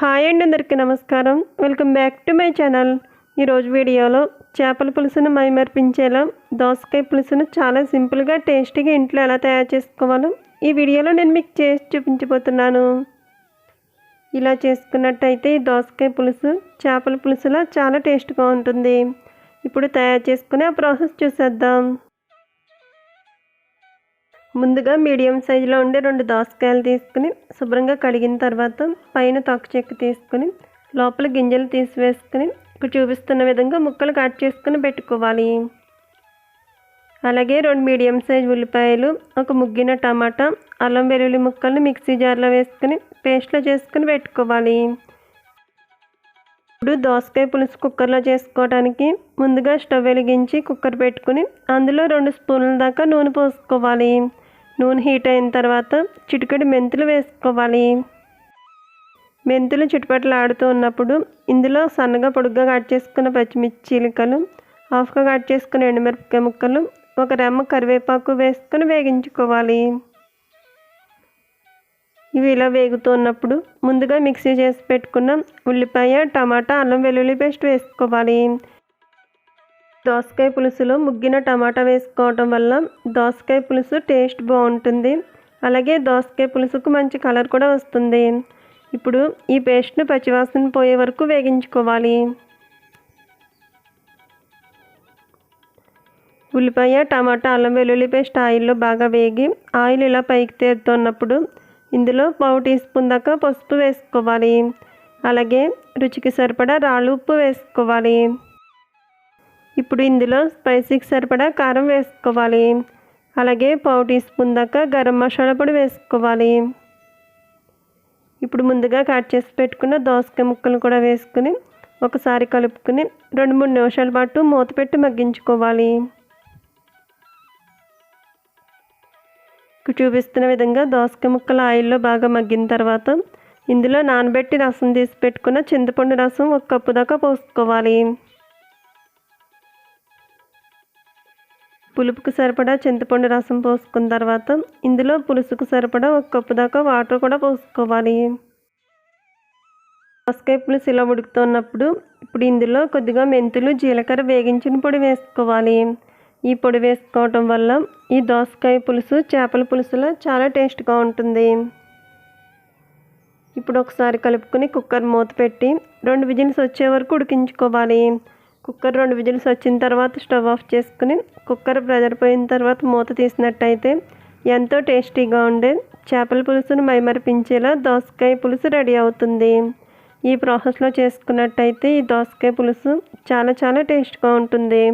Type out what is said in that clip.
Hi అండి అందరికీ నమస్కారం. Welcome back to my channel. ఈరోజు వీడియోలో చేపల పులుసును మైమర్పించేలా దోసకాయ పులుసును చాలా సింపుల్గా టేస్టీగా ఇంట్లో ఎలా తయారు చేసుకోవాలో ఈ వీడియోలో నేను మీకు చేసి చూపించబోతున్నాను. ఇలా చేసుకున్నట్టయితే ఈ దోసకాయ పులుసు చేపల పులుసులా చాలా టేస్ట్గా ఉంటుంది. ఇప్పుడు తయారు చేసుకునే ఆ ప్రాసెస్ చూసేద్దాం. ముందుగా మీడియం సైజులో ఉండే రెండు దోసకాయలు తీసుకుని శుభ్రంగా కడిగిన తర్వాత పైన తొక్క చెక్కు తీసుకుని లోపల గింజలు తీసివేసుకుని ఇప్పుడు చూపిస్తున్న విధంగా ముక్కలు కట్ చేసుకుని పెట్టుకోవాలి. అలాగే రెండు మీడియం సైజ్ ఉల్లిపాయలు ఒక ముగ్గిన టమాటా అల్లం వెల్లుల్లి ముక్కలను మిక్సీ జార్లో వేసుకుని పేస్ట్లో చేసుకుని పెట్టుకోవాలి. ఇప్పుడు దోసకాయ పులుసు కుక్కర్లో చేసుకోవడానికి ముందుగా స్టవ్ వెలిగించి కుక్కర్ పెట్టుకుని అందులో రెండు స్పూన్ల దాకా నూనె పోసుకోవాలి. నూనె హీట్ అయిన తర్వాత చిటికెడు మెంతులు వేసుకోవాలి. మెంతులు చుట్టుపట్ల ఆడుతూ ఉన్నప్పుడు ఇందులో సన్నగా పొడుగ్గా కట్ చేసుకున్న పచ్చిమిర్చి చీలికలు హాఫ్గా కట్ చేసుకున్న ఎండుమిరపకాయ ముక్కలు ఒక రెమ్మ కరివేపాకు వేసుకొని వేగించుకోవాలి. ఇవి ఇలా వేగుతున్నప్పుడు ముందుగా మిక్సీ చేసి పెట్టుకున్న ఉల్లిపాయ టమాటా అల్లం వెల్లుల్లి పేస్ట్ వేసుకోవాలి. దోసకాయ పులుసులో ముగ్గిన టమాటా వేసుకోవటం వల్ల దోసకాయ పులుసు టేస్ట్ బాగుంటుంది. అలాగే దోసకాయ పులుసుకు మంచి కలర్ కూడా వస్తుంది. ఇప్పుడు ఈ పేస్ట్ను పచ్చివాసన పోయే వరకు వేగించుకోవాలి. ఉల్లిపాయ టమాటా అల్లం వెల్లుల్లి పేస్ట్ ఆయిల్లో బాగా వేగి ఆయిల్ ఇలా పైకి తేరుతున్నప్పుడు ఇందులో పావు టీ స్పూన్ దాకా పసుపు వేసుకోవాలి. అలాగే రుచికి సరిపడా రాళ్ళు ఉప్పు వేసుకోవాలి. ఇప్పుడు ఇందులో స్పైసీకి సరిపడా కారం వేసుకోవాలి. అలాగే పావు టీ స్పూన్ దాకా గరం మసాలా పొడి వేసుకోవాలి. ఇప్పుడు ముందుగా కట్ చేసి పెట్టుకున్న దోసకాయ ముక్కలు కూడా వేసుకుని ఒకసారి కలుపుకుని రెండు మూడు నిమిషాల పాటు మూత పెట్టి మగ్గించుకోవాలి. చూపిస్తున్న విధంగా దోసకాయ ముక్కలు ఆయిల్లో బాగా మగ్గిన తర్వాత ఇందులో నానబెట్టి రసం తీసి పెట్టుకున్న చింతపండు రసం ఒక కప్పు దాకా పోసుకోవాలి. పులుపుకు సరిపడా చింతపండు రసం పోసుకున్న తర్వాత ఇందులో పులుసుకు సరిపడా ఒక కప్పు దాకా వాటర్ కూడా పోసుకోవాలి. దోసకాయ పులుసు ఇలా ఉడుకుతున్నప్పుడు ఇప్పుడు ఇందులో కొద్దిగా మెంతులు జీలకర్ర వేగించిన పొడి వేసుకోవాలి. ఈ పొడి వేసుకోవటం వల్ల ఈ దోసకాయ పులుసు చేపల పులుసులో చాలా టేస్ట్గా ఉంటుంది. ఇప్పుడు ఒకసారి కలుపుకొని కుక్కర్ మూత పెట్టి రెండు విజిల్స్ వచ్చే వరకు ఉడికించుకోవాలి. కుక్కర్ రెండు విజిల్స్ వచ్చిన తర్వాత స్టవ్ ఆఫ్ చేసుకుని కుక్కర్ ప్రెజర్ పోయిన తర్వాత మూత తీసినట్టయితే ఎంతో టేస్టీగా ఉండే చేపల పులుసును మైమరిపించేలా దోసకాయ పులుసు రెడీ అవుతుంది. ఈ ప్రాసెస్లో చేసుకున్నట్టయితే ఈ దోసకాయ పులుసు చాలా చాలా టేస్ట్గా ఉంటుంది.